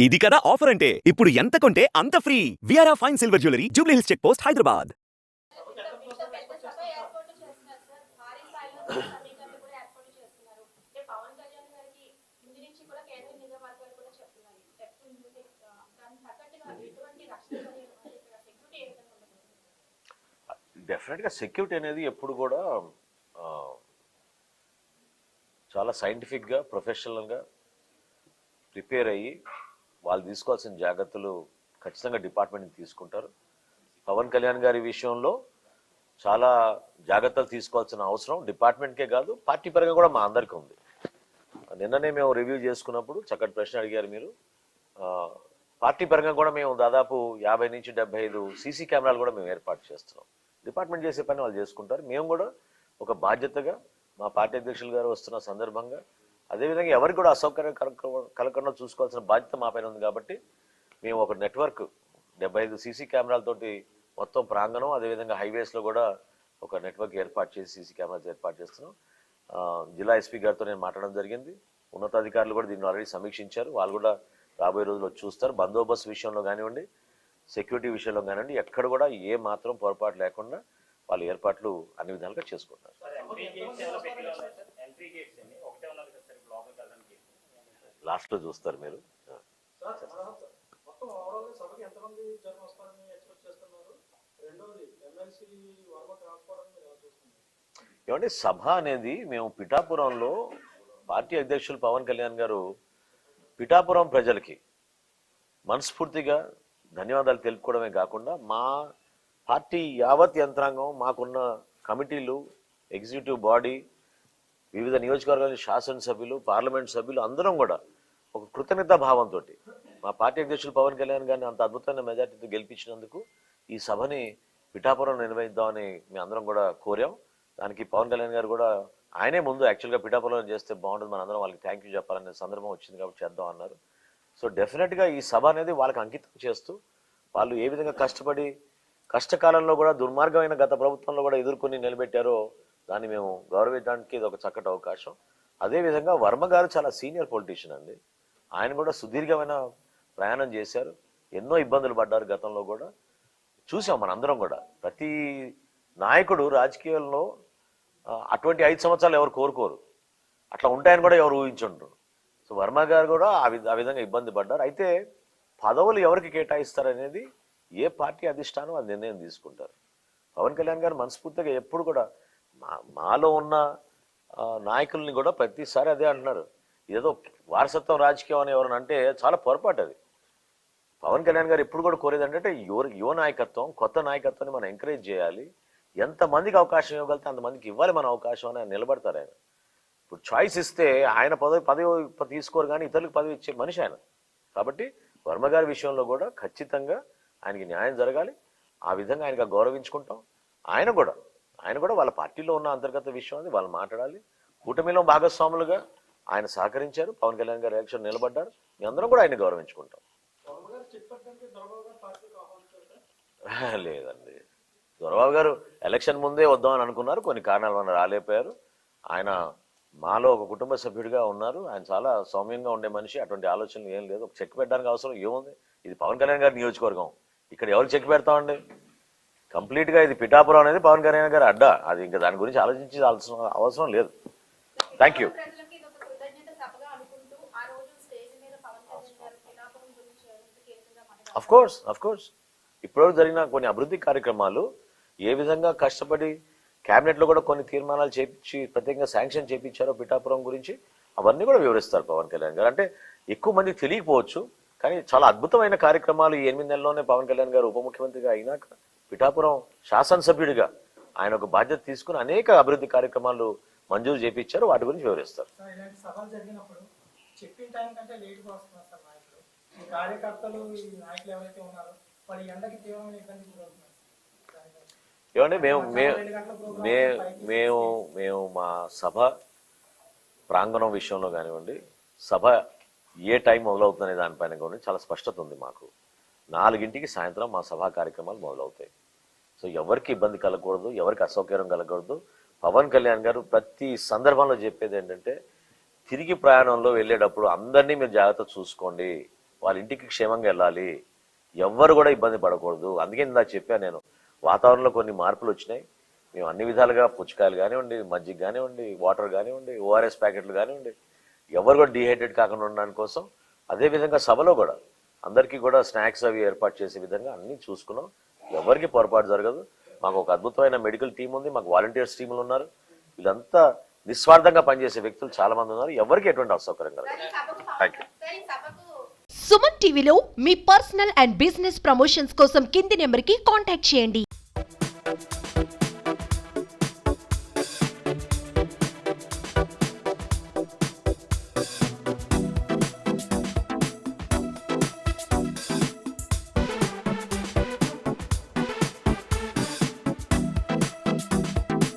ఇది కదా ఆఫర్ అంటే? ఇప్పుడు ఎంత కొంటే అంత free విఆర్ఆ fine silver jewellery Jubilee check post Hyderabad డెఫినెట్గా సెక్యూరిటీ అనేది ఎప్పుడు కూడా చాలా సైంటిఫిక్గా ప్రొఫెషనల్గా ప్రిపేర్ అయ్యి వాళ్ళు తీసుకోవాల్సిన జాగ్రత్తలు ఖచ్చితంగా డిపార్ట్మెంట్ తీసుకుంటారు. పవన్ కళ్యాణ్ గారి విషయంలో చాలా జాగ్రత్తలు తీసుకోవాల్సిన అవసరం. డిపార్ట్మెంట్కే కాదు పార్టీ పరంగా కూడా మా అందరికీ ఉంది. నిన్ననే మేము రివ్యూ చేసుకున్నప్పుడు చక్కటి ప్రశ్న అడిగారు మీరు. పార్టీ పరంగా కూడా మేము దాదాపు యాభై నుంచి డెబ్బై ఐదు సీసీ కెమెరాలు కూడా మేము ఏర్పాటు చేస్తున్నాం. డిపార్ట్మెంట్ చేసే పని వాళ్ళు చేసుకుంటారు. మేము కూడా ఒక బాధ్యతగా మా పార్టీ అధ్యక్షులు గారు వస్తున్న సందర్భంగా అదేవిధంగా ఎవరికి కూడా అసౌకర్యం కలగకుండా చూసుకోవాల్సిన బాధ్యత మా పైన ఉంది కాబట్టి మేము ఒక నెట్వర్క్ డెబ్బై ఐదు సీసీ కెమెరాలతోటి మొత్తం ప్రాంగణం అదేవిధంగా హైవేస్లో కూడా ఒక నెట్వర్క్ ఏర్పాటు చేసి సీసీ కెమెరాస్ ఏర్పాటు చేస్తున్నాం జిల్లా ఎస్పీ గారితో నేను మాట్లాడడం జరిగింది ఉన్నతాధికారులు కూడా దీన్ని ఆల్రెడీ సమీక్షించారు వాళ్ళు కూడా రాబోయే రోజుల్లో చూస్తారు బందోబస్తు విషయంలో కానివ్వండి సెక్యూరిటీ విషయంలో కానివ్వండి ఎక్కడ కూడా ఏ మాత్రం పొరపాటు లేకుండా వాళ్ళు ఏర్పాట్లు అన్ని విధాలుగా చేసుకుంటారు మీరు. ఎలా చూస్తున్నారు? ఏమంటే సభ అనేది మేము పిఠాపురంలో పార్టీ అధ్యక్షులు పవన్ కళ్యాణ్ గారు పిఠాపురం ప్రజలకి మనస్ఫూర్తిగా ధన్యవాదాలు తెలుపుకోవడమే కాకుండా మా పార్టీ యావత్ యంత్రాంగం మాకున్న కమిటీలు ఎగ్జిక్యూటివ్ బాడీ వివిధ నియోజకవర్గాల శాసనసభ్యులు పార్లమెంట్ సభ్యులు అందరం కూడా ఒక కృతజ్ఞతా భావంతో మా పార్టీ అధ్యక్షులు పవన్ కళ్యాణ్ గారిని అంత అద్భుతమైన మెజార్టీతో గెలిపించినందుకు ఈ సభని పిఠాపురం నిర్వహిద్దామని మేము అందరం కూడా కోరాం. దానికి పవన్ కళ్యాణ్ గారు కూడా ఆయనే ముందు యాక్చువల్గా పిఠాపురం చేస్తే బాగుంటుంది. మన అందరం వాళ్ళకి థ్యాంక్ యూ చెప్పాలనే సందర్భం వచ్చింది కాబట్టి చేద్దాం అన్నారు. సో డెఫినెట్గా ఈ సభ అనేది వాళ్ళకి అంకితం చేస్తూ వాళ్ళు ఏ విధంగా కష్టపడి కష్టకాలంలో కూడా దుర్మార్గమైన గత ప్రభుత్వంలో కూడా ఎదుర్కొని నిలబెట్టారో దాన్ని మేము గౌరవించడానికి ఇది ఒక చక్కటి అవకాశం. అదేవిధంగా వర్మ గారు చాలా సీనియర్ పొలిటీషియన్ అండి. ఆయన కూడా సుదీర్ఘమైన ప్రయాణం చేశారు. ఎన్నో ఇబ్బందులు పడ్డారు గతంలో కూడా. చూసాం మనందరం కూడా. ప్రతి నాయకుడు రాజకీయాల్లో అటువంటి ఐదు సంవత్సరాలు ఎవరు కోరుకోరు. అట్లా ఉంటాయని కూడా ఎవరు ఊహించుండ్రు. సో వర్మ గారు కూడా ఆ విధ ఆ విధంగా ఇబ్బంది పడ్డారు. అయితే పదవులు ఎవరికి కేటాయిస్తారనేది ఏ పార్టీ అధిష్టానం అది నిర్ణయం తీసుకుంటారు. పవన్ కళ్యాణ్ గారు మనస్ఫూర్తిగా ఎప్పుడు కూడా మాలో ఉన్న నాయకుల్ని కూడా ప్రతిసారి అదే అంటున్నారు. ఏదో వారసత్వం రాజకీయం అని ఎవరైనా అంటే చాలా పొరపాటు అది. పవన్ కళ్యాణ్ గారు ఎప్పుడు కూడా కోరేది అంటే యువ యువ నాయకత్వం కొత్త నాయకత్వాన్ని మనం ఎంకరేజ్ చేయాలి. ఎంతమందికి అవకాశం ఇవ్వగలిగితే అంతమందికి ఇవ్వాలి మన అవకాశం అని ఆయన నిలబడతారు ఆయన. ఇప్పుడు చాయిస్ ఇస్తే ఆయన పదవి పదవి తీసుకోరు కానీ ఇతరులకు పదవి ఇచ్చే మనిషి ఆయన. కాబట్టి వర్మ గారి విషయంలో కూడా ఖచ్చితంగా ఆయనకి న్యాయం జరగాలి. ఆ విధంగా ఆయనగా గౌరవించుకుంటాం. ఆయన కూడా ఆయన కూడా వాళ్ళ పార్టీలో ఉన్న అంతర్గత విషయం అది. వాళ్ళు మాట్లాడాలి. కూటమిలో భాగస్వాములుగా ఆయన సహకరించారు. పవన్ కళ్యాణ్ గారు ఎలక్షన్ నిలబడ్డారు. మీ అందరం కూడా ఆయన గౌరవించుకుంటాం. లేదండి. దొరబాబు గారు ఎలక్షన్ ముందే వద్దామని అనుకున్నారు. కొన్ని కారణాల వల్ల రాలేకపోయారు. ఆయన మాలో ఒక కుటుంబ సభ్యుడిగా ఉన్నారు. ఆయన చాలా సౌమ్యంగా ఉండే మనిషి. అటువంటి ఆలోచనలు ఏం లేదు. ఒక చెక్ పెట్టడానికి అవసరం ఏముంది? ఇది పవన్ కళ్యాణ్ గారి నియోజకవర్గం. ఇక్కడ ఎవరు చెక్ పెడతామండి? కంప్లీట్గా ఇది పిఠాపురం అనేది పవన్ కళ్యాణ్ గారి అడ్డా. అది ఇంకా దాని గురించి ఆలోచించాల్సిన అవసరం లేదు. థ్యాంక్ యూ ప్రజలకి ఇది ఒక కృతజ్ఞత సభగా అనుకుంటూ ఆ రోజు స్టేజ్ మీద పవన్ కళ్యాణ్ గారు పిఠాపురం గురించి ఎంత కీలకంగా మాట్లాడారు? అఫ్ కోర్స్ అఫ్ కోర్స్ ఇప్పటివరకు జరిగిన కొన్ని అభివృద్ధి కార్యక్రమాలు ఏ విధంగా కష్టపడి cabinet లో కూడా కొన్ని తీర్మానాలు చేపించి ప్రత్యేకంగా శాంక్షన్ చేపించారో పిఠాపురం గురించి అవన్నీ కూడా వివరిస్తారు పవన్ కళ్యాణ్ గారు. అంటే ఎక్కువ మందికి తెలియకపోవచ్చు కానీ చాలా అద్భుతమైన కార్యక్రమాలు ఈ ఎనిమిది నెలల్లోనే పవన్ కళ్యాణ్ గారు ఉప ముఖ్యమంత్రిగా అయినాక పిఠాపురం శాసనసభ్యుడిగా ఆయన ఒక బాధ్యత తీసుకుని అనేక అభివృద్ధి కార్యక్రమాలు మంజూరు చేపించారు. వాటి గురించి వివరిస్తారు. ఏమంటే మేము మేము మేము మా సభ ప్రాంగణం విషయంలో కానివ్వండి సభ ఏ టైం మొదలవుతుందనే దానిపైన కానీ చాలా స్పష్టత ఉంది మాకు. నాలుగింటికి సాయంత్రం మా సభా కార్యక్రమాలు మొదలవుతాయి. సో ఎవరికి ఇబ్బంది కలగకూడదు ఎవరికి అసౌకర్యం కలగకూడదు. పవన్ కళ్యాణ్ గారు ప్రతి సందర్భంలో చెప్పేది ఏంటంటే తిరిగి ప్రయాణంలో వెళ్ళేటప్పుడు అందరినీ మీరు జాగ్రత్త చూసుకోండి. వాళ్ళ ఇంటికి క్షేమంగా వెళ్ళాలి. ఎవ్వరు కూడా ఇబ్బంది పడకూడదు. అందుకే ఇందా చెప్పాను నేను వాతావరణంలో కొన్ని మార్పులు వచ్చినాయి. మేము అన్ని విధాలుగా పుచ్చకాయలు కానివ్వండి మజ్జిగ కానివ్వండి వాటర్ కానివ్వండి ఓఆర్ఎస్ ప్యాకెట్లు కానివ్వండి ఎవరు కూడా డిహైడ్రేట్ కాకుండా ఉండడానికి కోసం అదేవిధంగా సభలో కూడా అందరికీ కూడా స్నాక్స్ అవి ఏర్పాటు చేసే విధంగా అన్ని చూసుకున్నాం. ఎవరికి పొరపాటు జరగదు. మాకు ఒక అద్భుతమైన మెడికల్ టీం ఉంది మాకు వాలంటీర్స్ టీములు ఉన్నారు. వీళ్ళంతా నిస్వార్థంగా పనిచేసే వ్యక్తులు చాలా మంది ఉన్నారు. ఎవరికి ఎటువంటి అసౌకర్యం కలగదు. సార్ ఈ సభకు. సుమన్ టీవీలో మీ పర్సనల్ అండ్ బిజినెస్ ప్రమోషన్స్ కోసం కింది నెంబర్కి కాంటాక్ట్ చేయండి.